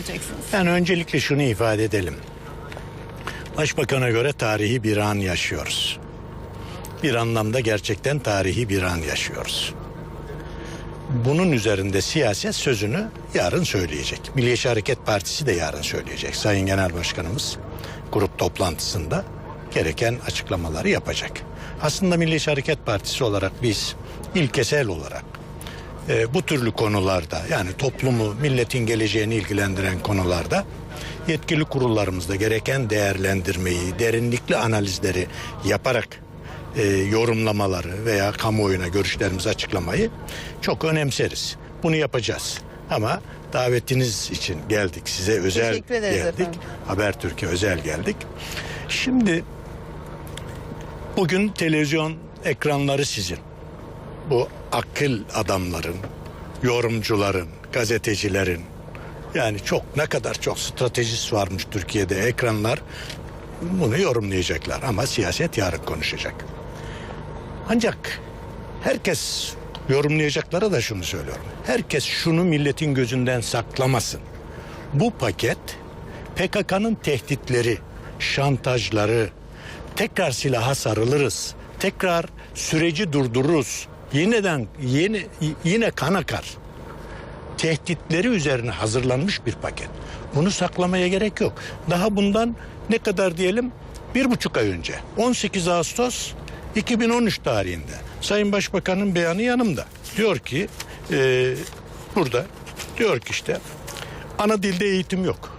edeceksiniz? Yani öncelikle şunu ifade edelim. Başbakan'a göre tarihi bir an yaşıyoruz. Bir anlamda gerçekten tarihi bir an yaşıyoruz. Bunun üzerinde siyaset sözünü yarın söyleyecek. Milliyetçi Hareket Partisi de yarın söyleyecek. Sayın Genel Başkanımız grup toplantısında gereken açıklamaları yapacak. Aslında Milliyetçi Hareket Partisi olarak biz ilkesel olarak e, bu türlü konularda yani toplumu, milletin geleceğini ilgilendiren konularda yetkili kurullarımızda gereken değerlendirmeyi, derinlikli analizleri yaparak e, yorumlamaları veya kamuoyuna görüşlerimizi açıklamayı çok önemseriz. Bunu yapacağız. Ama davetiniz için geldik. Size özel geldik. efendim. Habertürk'e özel geldik. Şimdi bugün televizyon ekranları sizin bu akıl adamların, yorumcuların, gazetecilerin yani çok ne kadar çok stratejist varmış Türkiye'de ekranlar bunu yorumlayacaklar ama siyaset yarın konuşacak. Ancak herkes yorumlayacaklara da şunu söylüyorum. Herkes şunu milletin gözünden saklamasın. Bu paket PKK'nın tehditleri, şantajları, tekrar silaha sarılırız, tekrar süreci durdururuz, yeniden yeni, yine kan akar. Tehditleri üzerine hazırlanmış bir paket. Bunu saklamaya gerek yok. Daha bundan ne kadar diyelim bir buçuk ay önce 18 Ağustos 2013 tarihinde Sayın Başbakan'ın beyanı yanımda. Diyor ki e, burada diyor ki işte ana dilde eğitim yok.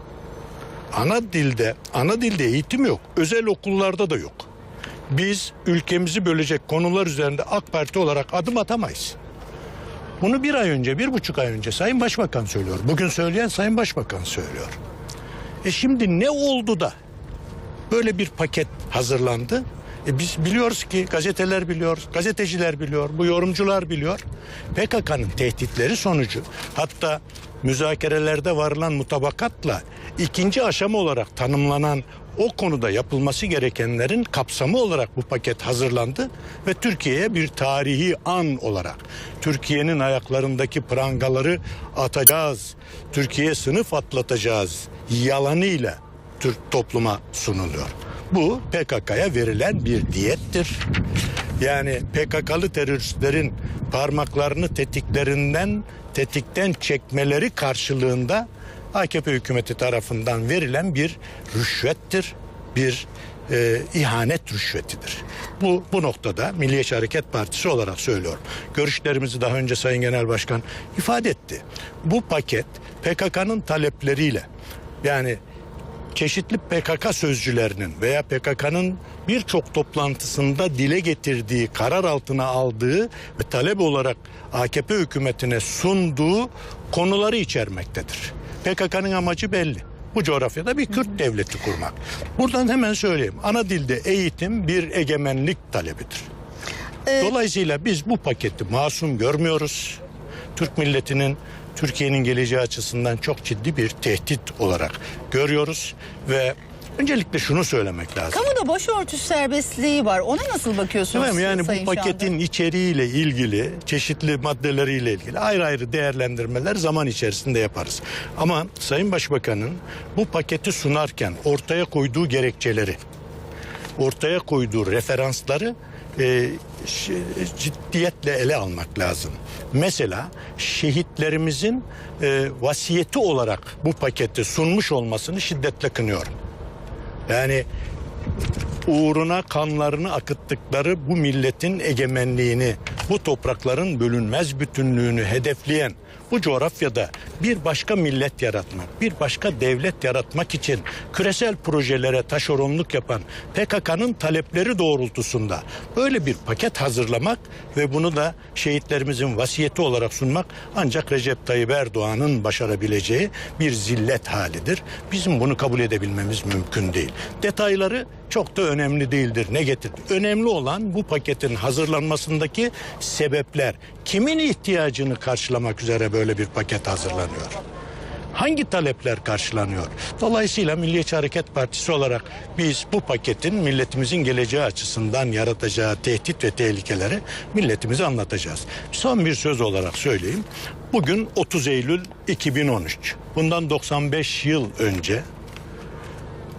Ana dilde ana dilde eğitim yok. Özel okullarda da yok. Biz ülkemizi bölecek konular üzerinde AK Parti olarak adım atamayız. Bunu bir ay önce, bir buçuk ay önce Sayın Başbakan söylüyor. Bugün söyleyen Sayın Başbakan söylüyor. E şimdi ne oldu da böyle bir paket hazırlandı? E biz biliyoruz ki gazeteler biliyor, gazeteciler biliyor, bu yorumcular biliyor. PKK'nın tehditleri sonucu hatta müzakerelerde varılan mutabakatla ikinci aşama olarak tanımlanan o konuda yapılması gerekenlerin kapsamı olarak bu paket hazırlandı ve Türkiye'ye bir tarihi an olarak Türkiye'nin ayaklarındaki prangaları atacağız. Türkiye sınıf atlatacağız yalanıyla Türk topluma sunuluyor. Bu PKK'ya verilen bir diyettir. Yani PKK'lı teröristlerin parmaklarını tetiklerinden tetikten çekmeleri karşılığında AKP hükümeti tarafından verilen bir rüşvettir, bir e, ihanet rüşvetidir. Bu bu noktada Milliyetçi Hareket Partisi olarak söylüyorum. Görüşlerimizi daha önce Sayın Genel Başkan ifade etti. Bu paket PKK'nın talepleriyle yani çeşitli PKK sözcülerinin veya PKK'nın birçok toplantısında dile getirdiği, karar altına aldığı ve talep olarak AKP hükümetine sunduğu konuları içermektedir. PKK'nın amacı belli. Bu coğrafyada bir Kürt devleti kurmak. Buradan hemen söyleyeyim. Ana dilde eğitim bir egemenlik talebidir. Dolayısıyla biz bu paketi masum görmüyoruz. Türk milletinin Türkiye'nin geleceği açısından çok ciddi bir tehdit olarak görüyoruz ve öncelikle şunu söylemek lazım. Kamuda başörtüsü serbestliği var. Ona nasıl bakıyorsunuz Efendim yani Sayın bu paketin içeriğiyle ilgili, çeşitli maddeleriyle ilgili ayrı ayrı değerlendirmeler zaman içerisinde yaparız. Ama Sayın Başbakan'ın bu paketi sunarken ortaya koyduğu gerekçeleri, ortaya koyduğu referansları e, ciddiyetle ele almak lazım. Mesela şehitlerimizin e, vasiyeti olarak bu paketi sunmuş olmasını şiddetle kınıyorum. Yani uğruna kanlarını akıttıkları bu milletin egemenliğini, bu toprakların bölünmez bütünlüğünü hedefleyen bu coğrafyada bir başka millet yaratmak, bir başka devlet yaratmak için küresel projelere taşeronluk yapan PKK'nın talepleri doğrultusunda böyle bir paket hazırlamak ve bunu da şehitlerimizin vasiyeti olarak sunmak ancak Recep Tayyip Erdoğan'ın başarabileceği bir zillet halidir. Bizim bunu kabul edebilmemiz mümkün değil. Detayları çok da önemli değildir. Ne getirdi? Önemli olan bu paketin hazırlanmasındaki sebepler. Kimin ihtiyacını karşılamak üzere böyle bir paket hazırlanıyor? Hangi talepler karşılanıyor? Dolayısıyla Milliyetçi Hareket Partisi olarak biz bu paketin milletimizin geleceği açısından yaratacağı tehdit ve tehlikeleri milletimize anlatacağız. Son bir söz olarak söyleyeyim. Bugün 30 Eylül 2013. Bundan 95 yıl önce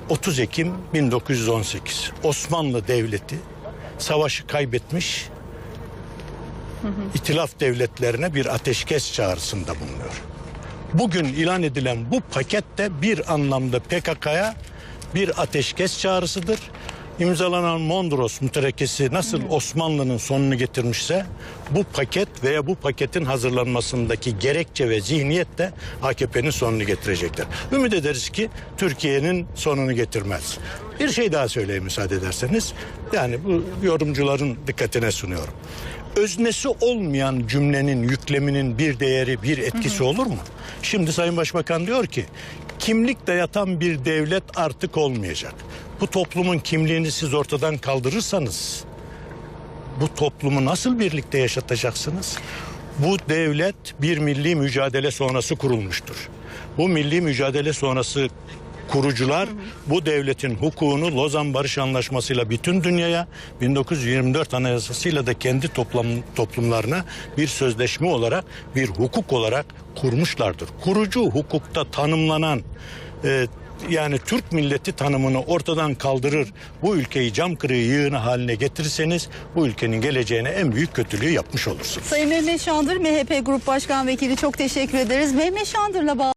30 Ekim 1918 Osmanlı Devleti savaşı kaybetmiş İtilaf devletlerine bir ateşkes çağrısında bulunuyor. Bugün ilan edilen bu paket de bir anlamda PKK'ya bir ateşkes çağrısıdır. İmzalanan Mondros müterekesi nasıl Osmanlı'nın sonunu getirmişse bu paket veya bu paketin hazırlanmasındaki gerekçe ve zihniyet de AKP'nin sonunu getirecektir. Ümit ederiz ki Türkiye'nin sonunu getirmez. Bir şey daha söyleyeyim müsaade ederseniz. Yani bu yorumcuların dikkatine sunuyorum öznesi olmayan cümlenin yükleminin bir değeri, bir etkisi olur mu? Şimdi Sayın Başbakan diyor ki kimlik dayatan bir devlet artık olmayacak. Bu toplumun kimliğini siz ortadan kaldırırsanız bu toplumu nasıl birlikte yaşatacaksınız? Bu devlet bir milli mücadele sonrası kurulmuştur. Bu milli mücadele sonrası kurucular bu devletin hukukunu Lozan Barış Anlaşması'yla bütün dünyaya 1924 Anayasası'yla da kendi toplum, toplumlarına bir sözleşme olarak bir hukuk olarak kurmuşlardır. Kurucu hukukta tanımlanan e, yani Türk milleti tanımını ortadan kaldırır, bu ülkeyi cam kırığı yığını haline getirirseniz bu ülkenin geleceğine en büyük kötülüğü yapmış olursunuz. Sayın Mehmet Şandır, MHP Grup Başkan Vekili çok teşekkür ederiz. Mehmet Şandır'la bağlı